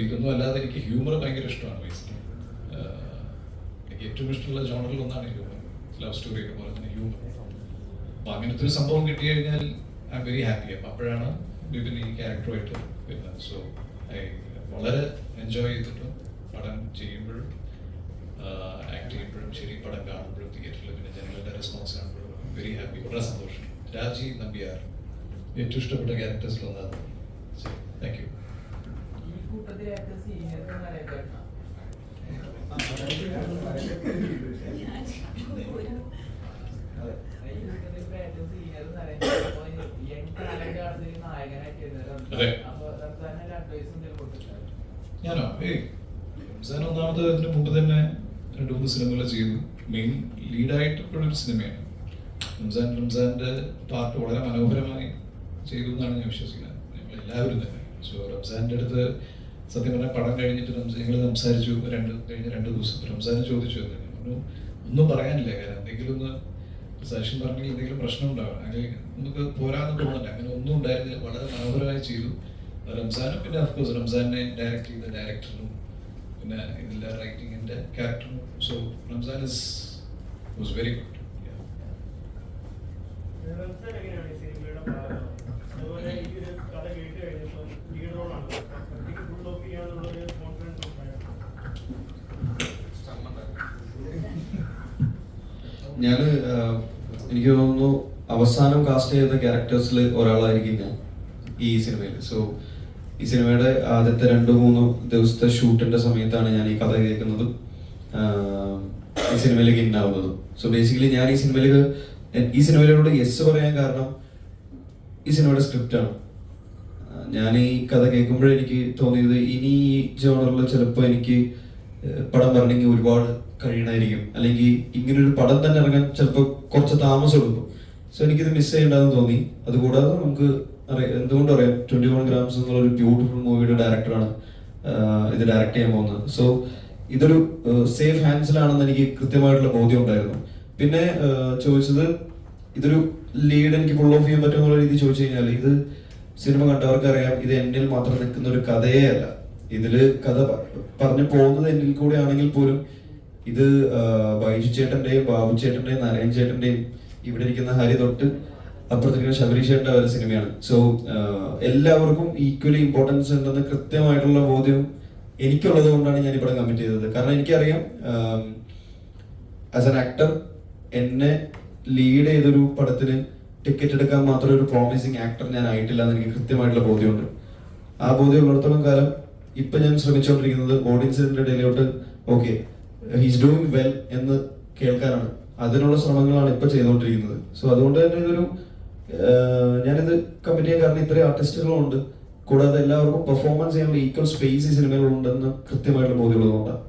ഇതൊന്നും അല്ലാതെ എനിക്ക് ഹ്യൂമർ ഭയങ്കര ഇഷ്ടമാണ് ബേസിക്കലി എനിക്ക് ഏറ്റവും ഇഷ്ടമുള്ള ജോണറിൽ ഒന്നാണ് ഹ്യൂമർ. ലവ് സ്റ്റോറിയൊക്കെ പോലെ തന്നെ ഹ്യൂമർ. അപ്പോൾ അങ്ങനത്തെ ഒരു സംഭവം കിട്ടി കഴിഞ്ഞാൽ ഐ ആം വെരി ഹാപ്പി. അപ്പം അപ്പോഴാണ് വിപിൻ ഈ ക്യാരക്ടറുമായിട്ട് വരുന്നത്. സോ ഐ വളരെ എൻജോയ് ചെയ്തിട്ട് പടം ചെയ്യുമ്പോഴും ആക്ട് ചെയ്യുമ്പോഴും ശരി പടം കാണുമ്പോഴും തിയേറ്ററിൽ പിന്നെ ജനങ്ങളുടെ റെസ്പോൺസ് കാണുമ്പോഴും വെരി ഹാപ്പി. വളരെ സന്തോഷം. രാജി നമ്പിയാർ ഏറ്റവും ഇഷ്ടപ്പെട്ട ക്യാരക്ടേഴ്സിൽ ഒന്നാണ്. താങ്ക് യു ഈ കൂട്ടത്തിലേക്ക് സീനിയർ? ഞാനോ? ഏയ്. റംസാൻ ഒന്നാമത് അതിന് മുമ്പ് തന്നെ രണ്ട് മൂന്ന് സിനിമകൾ ചെയ്തു. മെയിൻ ലീഡായിട്ട് ഒരു സിനിമയാണ്. റംസാൻ റംസാന്റെ പാർട്ട് വളരെ മനോഹരമായി ചെയ്തു എന്നാണ് ഞാൻ വിശ്വസിക്കുന്നത്. ഞങ്ങൾ എല്ലാവരും തന്നെ. സോ റംസാന്റെ അടുത്ത് സത്യം പറഞ്ഞാൽ പടം കഴിഞ്ഞിട്ട് ഞങ്ങൾ സംസാരിച്ചു രണ്ട് കഴിഞ്ഞ രണ്ട് ദിവസം. സംസാരം ചോദിച്ചു പറഞ്ഞു ഒന്നും പറയാനില്ല കാരണം എന്തെങ്കിലും ഒന്ന് സാക്ഷ്യം പറഞ്ഞെങ്കിൽ എന്തെങ്കിലും പ്രശ്നം ഉണ്ടാവും അല്ലെങ്കിൽ നമുക്ക് പോരാന്ന് തോന്നില്ല അങ്ങനെ ഒന്നും ഉണ്ടായിരുന്നില്ല. വളരെ മനോഹരമായി ചെയ്തു. റംസാനും പിന്നെ അഫ്കോഴ്സ് റംസാനെ ഡയറക്റ്റ് ചെയ്ത ഡയറക്ടറും പിന്നെ ഇതിലെ റൈറ്റിങ്ങിന്റെ ക്യാരക്ടറും so Ramzan is was very good Ramzan എങ്ങനെയാണ് ഈ സിനിമയുടെ ഭാഗം? അതുപോലെ ഈ ഒരു കഥ കേട്ട് കഴിഞ്ഞപ്പോൾ ലീഡ് റോളാണ് ഒറ്റയ്ക്ക് ഫുൾ ഓഫ് ചെയ്യാനുള്ളൊരു കോൺഫിഡൻസ് ഉണ്ടായിരുന്നു ഞാൻ എനിക്ക് തോന്നുന്നു അവസാനം കാസ്റ്റ് ചെയ്ത ക്യാരക്ടേഴ്സിൽ ഒരാളായിരിക്കും ഞാൻ ഈ സിനിമയിൽ സോ ഈ സിനിമയുടെ ആദ്യത്തെ രണ്ട് മൂന്ന് ദിവസത്തെ ഷൂട്ടിന്റെ സമയത്താണ് ഞാൻ ഈ കഥ കേൾക്കുന്നതും. ഈ സിനിമയിലേക്ക് ഇന്നാവുന്നതും സോ ബേസിക്കലി ഞാൻ ഈ സിനിമയിലേക്ക് ഈ സിനിമയിലൂടെ യെസ് പറയാൻ കാരണം ഈ സിനിമയുടെ സ്ക്രിപ്റ്റാണ് ഞാൻ ഈ കഥ കേൾക്കുമ്പോഴെനിക്ക് തോന്നിയത് ഇനി ഈ ജോണറിൽ ചിലപ്പോൾ എനിക്ക് പടം വരണമെങ്കിൽ ഒരുപാട് കഴിയണമായിരിക്കും അല്ലെങ്കിൽ ഇങ്ങനൊരു പടം തന്നെ ഇറങ്ങാൻ ചിലപ്പോൾ കുറച്ച് താമസം എടുക്കും സോ എനിക്കിത് മിസ് ചെയ്യേണ്ടതെന്ന് തോന്നി. അതുകൂടാതെ നമുക്ക് അറിയാം എന്തുകൊണ്ട് അറിയാം? ട്വന്റി വൺ ഗ്രാംസ് എന്നുള്ള ഒരു ബ്യൂട്ടിഫുൾ മൂവിയുടെ ഡയറക്ടറാണ് ഇത് ഡയറക്ട് ചെയ്യാൻ പോകുന്നത്. സോ ഇതൊരു സേഫ് ഹാൻഡ്സിലാണെന്ന് എനിക്ക് കൃത്യമായിട്ടുള്ള ബോധ്യം ഉണ്ടായിരുന്നു. പിന്നെ ചോദിച്ചത് ഇതൊരു ലീഡ് എനിക്ക് പുൾ ഓഫ് ചെയ്യാൻ പറ്റുമെന്നുള്ള രീതി ചോദിച്ചു കഴിഞ്ഞാൽ ഇത് സിനിമ കണ്ടവർക്ക് അറിയാം ഇത് എന്നിൽ മാത്രം നിൽക്കുന്ന ഒരു കഥയേ അല്ല. ഇതിൽ കഥ പറഞ്ഞു പോകുന്നത് എന്നിൽ കൂടെ ആണെങ്കിൽ പോലും ഇത് ബൈജു ചേട്ടന്റെയും ബാബു ചേട്ടന്റെയും നാരായൺ ചേട്ടന്റെയും ഇവിടെ ഇരിക്കുന്ന ഹരി തൊട്ട് അപ്പുറത്തിരിക്കുന്ന ശബരീഷ് ചേട്ടന്റെ ഒരു സിനിമയാണ് സോ എല്ലാവർക്കും ഈക്വലി ഇമ്പോർട്ടൻസ് ഉണ്ടെന്ന് കൃത്യമായിട്ടുള്ള ബോധ്യം എനിക്കുള്ളത് കൊണ്ടാണ് ഞാൻ ഇവിടെ കമ്മിറ്റ് ചെയ്തത്. കാരണം എനിക്കറിയാം ആസ് ആൻ ആക്ടർ എന്നെ ലീഡ് ചെയ്തൊരു പടത്തിന് ടിക്കറ്റ് എടുക്കാൻ മാത്രം ഒരു പ്രോമിസിങ് ആക്ടർ ഞാൻ ആയിട്ടില്ല എന്ന് എനിക്ക് കൃത്യമായിട്ടുള്ള ബോധ്യമുണ്ട്. ആ ബോധ്യം ഉള്ളിടത്തോളം കാലം ഇപ്പൊ ഞാൻ ശ്രമിച്ചുകൊണ്ടിരിക്കുന്നത് ഓഡിയൻസിന്റെ ഇടയിലോട്ട്. ഓക്കെ ഹീസ് ഡൂയിങ് വെൽ എന്ന് കേൾക്കാനാണ്. അതിനുള്ള ശ്രമങ്ങളാണ് ഇപ്പൊ ചെയ്തുകൊണ്ടിരിക്കുന്നത്. സോ അതുകൊണ്ട് തന്നെ ഇതൊരു ഞാനിത് കമ്മിറ്റ് ചെയ്യാൻ കാരണം ഇത്രയും ആർട്ടിസ്റ്റുകളുണ്ട് കൂടാതെ എല്ലാവർക്കും പെർഫോമൻസ് ചെയ്യാനുള്ള ഈക്വൽ സ്പേസ് ഈ സിനിമയിലുണ്ടെന്ന് കൃത്യമായിട്ട് ബോധ്യമുള്ളതുകൊണ്ടാണ്.